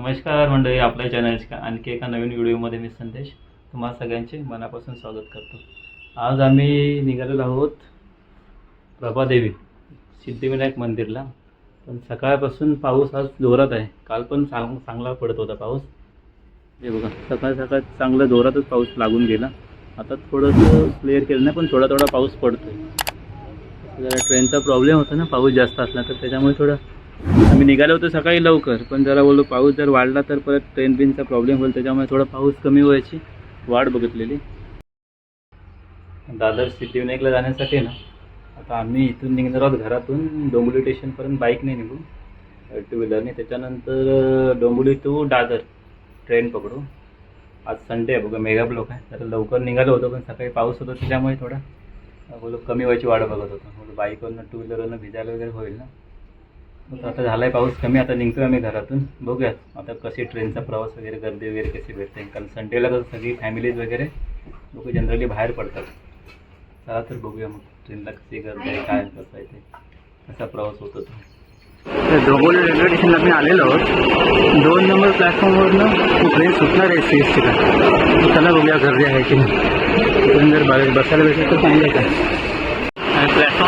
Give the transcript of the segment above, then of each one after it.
नमस्कार मंडळी आपल्या चॅनलच्या आणखी एका नवीन व्हिडिओमध्ये मी संदेश तुम्हाला सगळ्यांचे मनापासून स्वागत करतो. आज आम्ही निघालेलो आहोत प्रभादेवी सिद्धिविनायक मंदिरला. पण सकाळपासून पाऊस आज जोरात आहे. काल पण चांग चांगला पडत होता पाऊस. हे बघा सकाळ सकाळ चांगला जोरातच पाऊस लागून गेला. आता थोडंसं क्लिअर केलं नाही पण थोडा थोडा पाऊस पडतोय. जरा ट्रेनचा प्रॉब्लेम होता ना पाऊस जास्त असला तर त्याच्यामुळे थोडं आम्ही निघालो होतो सकाळी लवकर पण जरा बोललो पाऊस जर वाढला तर परत ट्रेन बिनचा प्रॉब्लेम होईल त्याच्यामुळे थोडा पाऊस कमी व्हायची वाट बघितलेली. दादर सिद्धिविनायकला जाण्यासाठी ना आता आम्ही इथून निघणार आहोत घरातून डोंबिवली स्टेशनपर्यंत बाईकने निघू. टू व्हीलरने त्याच्यानंतर अं, डोंबिवली टू दादर ट्रेन पकडू. आज संडे आहे बघा मेगा ब्लॉक आहे. तर लवकर निघालो होतो पण सकाळी पाऊस होता त्याच्यामुळे थोडा बोलो कमी व्हायची वाट बघत होतो. बाईकवरनं टू व्हीलरवरनं भिजायला वगैरे होईल ना. आता झाला आहे पाऊस कमी आता निघतोय आम्ही घरातून. बघूया आता कशी ट्रेनचा प्रवास वगैरे गर्दी वगैरे कशी भेटते. कारण संडेला कसं सगळी फॅमिलीज वगैरे लोक जनरली बाहेर पडतात. चला तर बघूया मग ट्रेनला कशी गर्दी आहे काय कसं आहे ते. कसा प्रवास होतो तो. डोंबोली रेल्वे स्टेशनला मी आलेलो आहोत. दोन नंबर प्लॅटफॉर्मवरनं ट्रेन सुटणार आहे सी एस टीला चला बघूया गर्दी आहे की नाही. जर बसायला भेटेल तर चांगलं आहे का?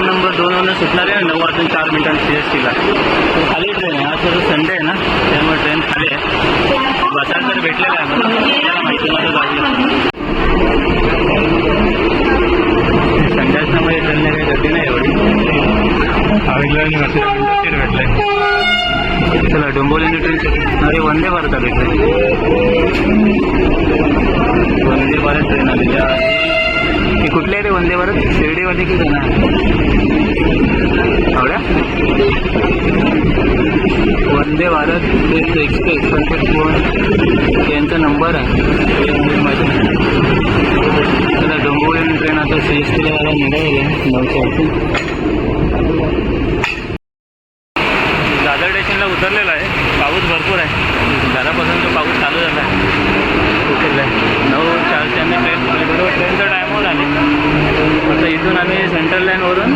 आणि प्लॅटफॉर्म नंबर दोनवरनं सुटणार आहे नऊ वाजून चार मिनिटांनी सी एस टीला खाली ट्रेन आहे आज कसं संडे आहे ना त्यामुळे ट्रेन खाली आहे बसायला तर भेटलेला आहे आम्हाला. त्याला माहिती माझं जाऊया संडे असल्यामुळे ट्रेनला काही गर्दी नाही एवढी आवेगला उशीर भेटलाय चला डोंबोली ट्रेन अरे वंदे भारत आली ट्रेन वंदे भारत ट्रेन आलेली आहे हे कुठले रे वंदे भारत शिर्डीवाली की जाणार आवड्या वंदे भारत एक्सप्रेस पण ते यांचा नंबर आहे. ते म्हणजे माहिती डोंबिवली ट्रेन आता सी एस टीला यायला निघालेली नऊशे दादर स्टेशनला उतरलेला आहे पाऊस भरपूर आहे घरापासून तो पाऊस चालू झाला आहे उतरला आहे नऊ चारशे आम्ही ट्रेन पकडली बरोबर ट्रेनचा टायमावर आले. आता इथून आम्ही सेंट्रल लाईनवरून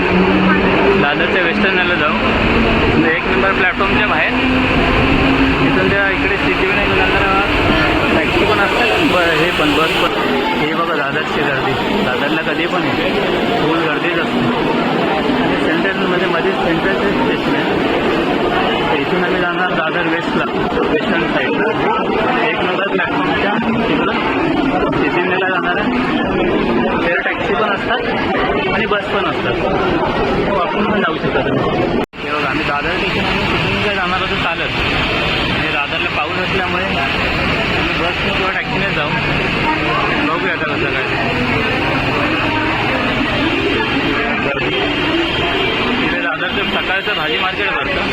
दादरच्या वेस्टर्न लाईनला जाऊ. म्हणजे एक नंबर प्लॅटफॉर्मच्या बाहेर. इथून त्या इकडे सिद्धिविनायक नंतर टॅक्सी पण असतात. ब हे पण बस पण. हे बघा दादरची गर्दी. दादरला कधी पण आहे फुल गर्दीच असते. आणि सेंट्रलमध्ये म्हणजे मध्येच सेंट्रलचे स्टेशन आहे. इथून आम्ही जाणार दादर वेस्टला वेस्टर्न साईडला सकाळचं भाजी मार्केट भरतं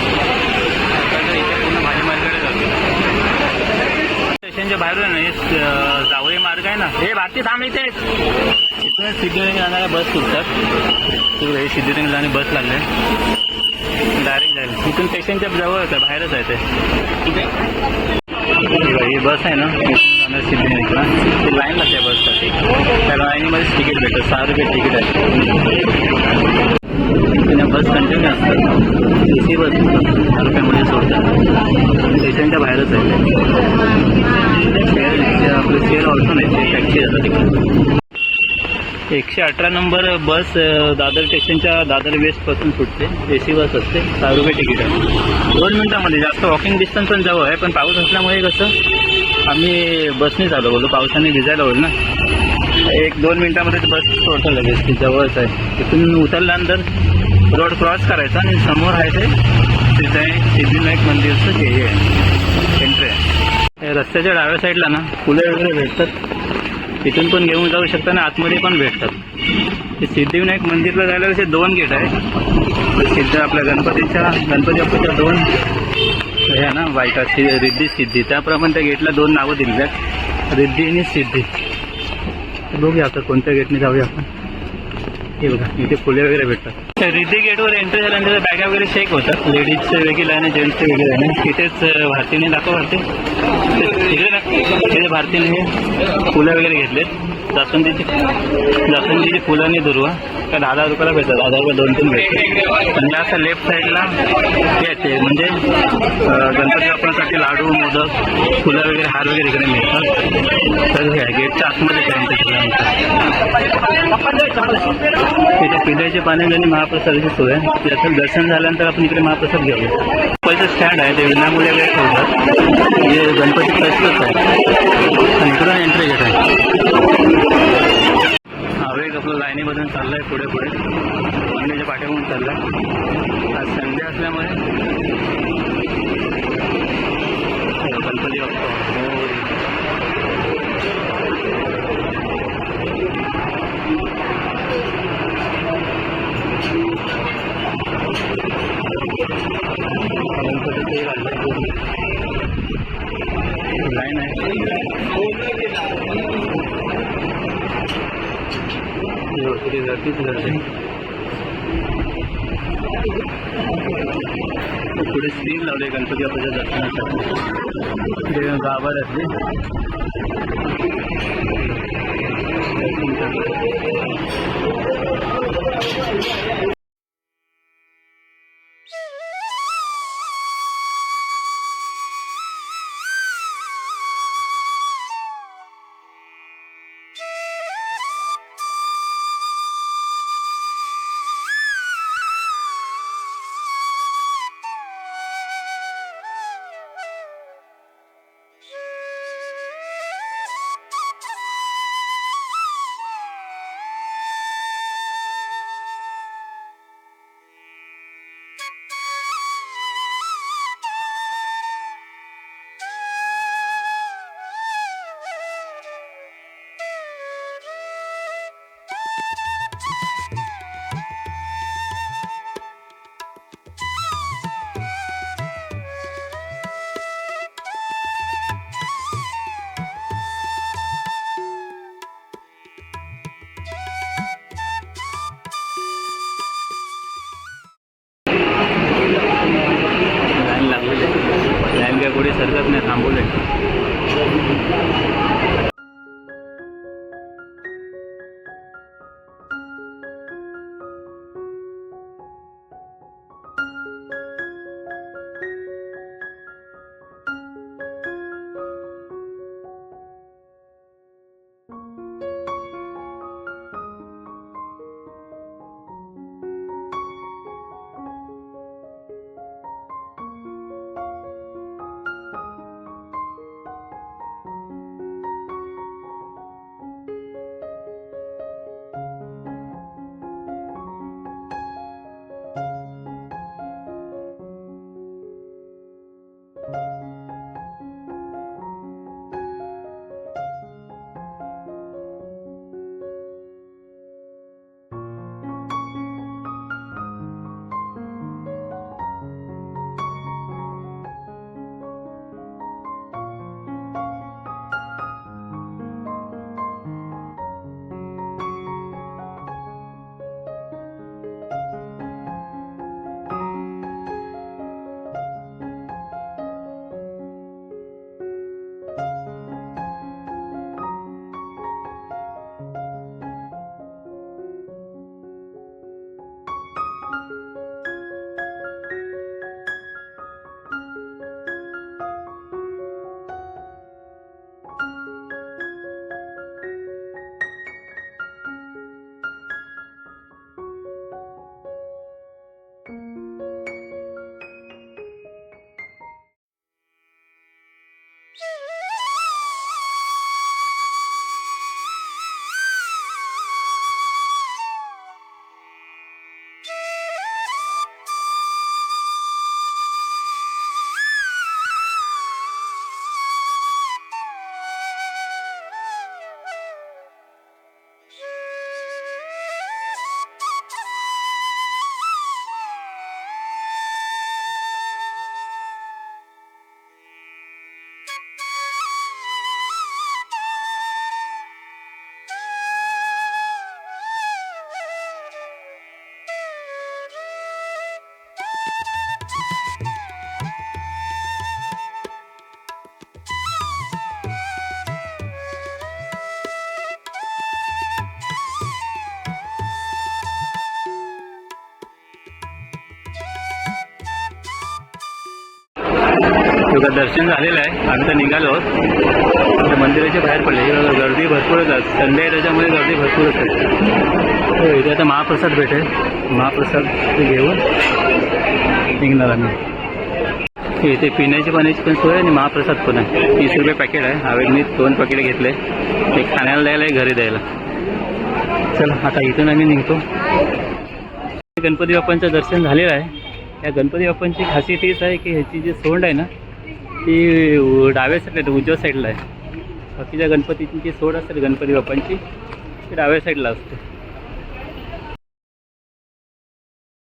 सकाळचं इथे पूर्ण भाजी मार्केट जातं स्टेशनच्या बाहेरून हे जावळी मार्ग आहे ना हे भारती थांब इथे. इथूनच सिद्धिविनायक जाणाऱ्या बस सुटतात. तिकडे हे सिद्धिविनायक जाणारी बस लागले. डायरेक्ट जाईल. इथून स्टेशनच्या जवळच आहे बाहेरच आहे ते. ही ही बस आहे ना सिद्धिविनायकला ती लाईन लागते बससाठी त्या लाईनीमध्येच तिकीट भेटतं सहा रुपये तिकीट आहे. त्यांना बस कंटिन्यू असतात. ए सी बस रुपयामध्ये सोडतात. स्टेशनच्या बाहेरच आहे ते शेअर आपलं नाही ते टॅक्सी जातात तिकडे. एकशे अठरा नंबर बस दादर स्टेशनच्या दादर वेस्टपासून सुटते. ए सी बस असते. सहा रुपये तिकीट आहे. दोन मिनटामध्ये जास्त वॉकिंग डिस्टन्स पण जवळ आहे पण पाऊस असल्यामुळे कसं आम्ही बसनेच आलो. बोललो पावसाने भिजायला होईल ना. एक दोन मिनिटामध्ये बस सोडतं लगेच ती जवळच आहे. तिथून उतरल्यानंतर रोड क्रॉस करायचा आणि समोर आहे ते तिथे सिद्धिविनायक मंदिरचं हे हे आहे एंट्री आहे. रस्त्याच्या डाव्या साईडला ना फुले वगैरे भेटतात. तिथून पण घेऊन जाऊ शकता आणि आतमध्ये पण भेटतात. ते सिद्धिविनायक मंदिरला जायला कसे दोन गेट आहे सिद्ध आपल्या गणपतीच्या गणपती बाप्पाच्या दोन हे आहे ना बायका सिद्धी रिद्धी सिद्धी. त्याप्रमाणे त्या गेटला दोन नावं दिली आहेत रिद्धी आणि सिद्धी. बघूया आता कोणत्या गेटने जाऊया आपण. हे बघा इथे फुले वगैरे भेटतात. रिद्धी गेटवर एंट्री झाल्यानंतर बॅगा वगैरे चेक होतात. लेडीजचे वेगळी लाईन आहे जेंट्सचे वेगळी लाईन आहे. तिथेच भारतीने दाखव भारती. तिथे भारतीने फुलं वगैरे घेतलेत. जास्वंदीची जास्वंदीची फुलं आणि दुर्वा. का दहा दहा रुपयाला भेटतात. दहा दहा रुपये दोन तीन भेटतात. म्हणजे असं लेफ्ट साईडला याचे म्हणजे गणपती बाप्पांसाठी लाडू मोदक फुलं वगैरे हार वगैरे इकडे मिळतात. तर हे आहे, गेटच्या आतमध्ये तिथे पिण्याचे पाण्याने आणि महाप्रसादाची सोय आहे. त्याचं दर्शन झाल्यानंतर आपण इकडे महाप्रसाद घेऊया. पहिलं स्टँड आहे ते विनामूल्य वेळ ठेवतात. जे गणपती प्रश्नच आहे. आहे पुढे पुढे पाण्याच्या पाठीमागून चालला. आज संडे असल्यामुळे गर्दीच गर्दी पुढे स्क्रीन लावले गणपती बाप्पाच्या दर्शनासाठी. ते गाभार लाईन काय दर्शन झालेलं आहे. आम्ही तर निघालो आहोत. मंदिराच्या बाहेर पडले. गर्दी भरपूरच असते संडे त्याच्यामध्ये गर्दी भरपूरच आहे इथे आता महाप्रसाद भेटेल. महाप्रसाद घेऊन निघणार आम्ही. इथे पिण्याची पाण्याची पण सोय आहे आणि महाप्रसाद पण आहे. तीस रुपये पॅकेट आहे. हवे मी दोन पॅकेट घेतले. एक खाण्याला द्यायला एक घरी द्यायला. चला आता इथून आम्ही निघतो. गणपती बाप्पांचं दर्शन झालेलं आहे. या गणपती बाप्पांची खासियत हीच आहे की ह्याची जी सोंड आहे ना ती डाव्या साईडला आहे उजव्या साईडला आहे. बाकीच्या गणपतीची जी सोंड असते गणपती बाप्पांची ती डाव्या साईडला असते.